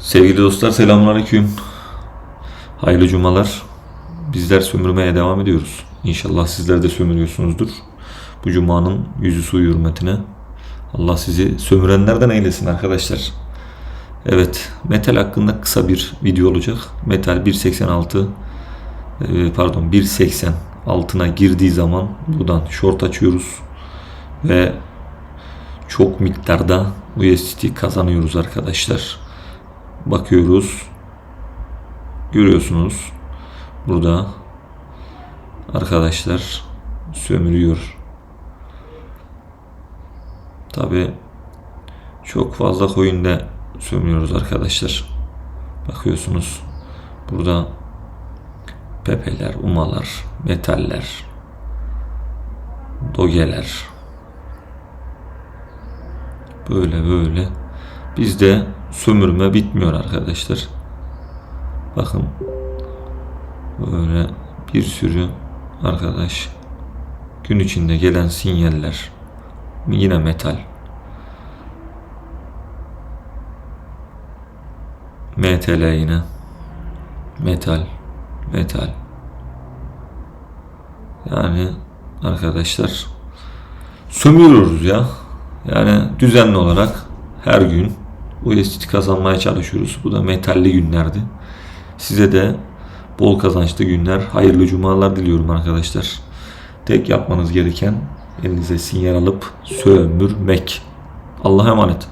Sevgili dostlar selamünaleyküm. Hayırlı cumalar. Bizler sömürmeye devam ediyoruz. İnşallah sizler de sömürüyorsunuzdur. Bu cumanın yüzü suyu hürmetine. Allah sizi sömürenlerden eylesin arkadaşlar. Evet, metal hakkında kısa bir video olacak. Metal 1.86 e, pardon 1.80 altına girdiği zaman buradan short açıyoruz ve çok miktarda USDT kazanıyoruz arkadaşlar. Bakıyoruz. Görüyorsunuz. Burada arkadaşlar sömürüyor. Tabi çok fazla coin'de sömürüyoruz arkadaşlar. Bakıyorsunuz. Burada pepeler, umalar, metaller, dogeler, Böyle böyle. Bizde sömürme bitmiyor arkadaşlar. Bakın. Böyle bir sürü arkadaş gün içinde gelen sinyaller yine metal. MTL yine. Metal. Metal. Yani arkadaşlar sömürüyoruz ya. Yani düzenli olarak her gün USDT kazanmaya çalışıyoruz. Bu da metalli günlerdi. Size de bol kazançlı günler, hayırlı cumalar diliyorum arkadaşlar. Tek yapmanız gereken elinize sinyal alıp sömürmek. Allah'a emanet.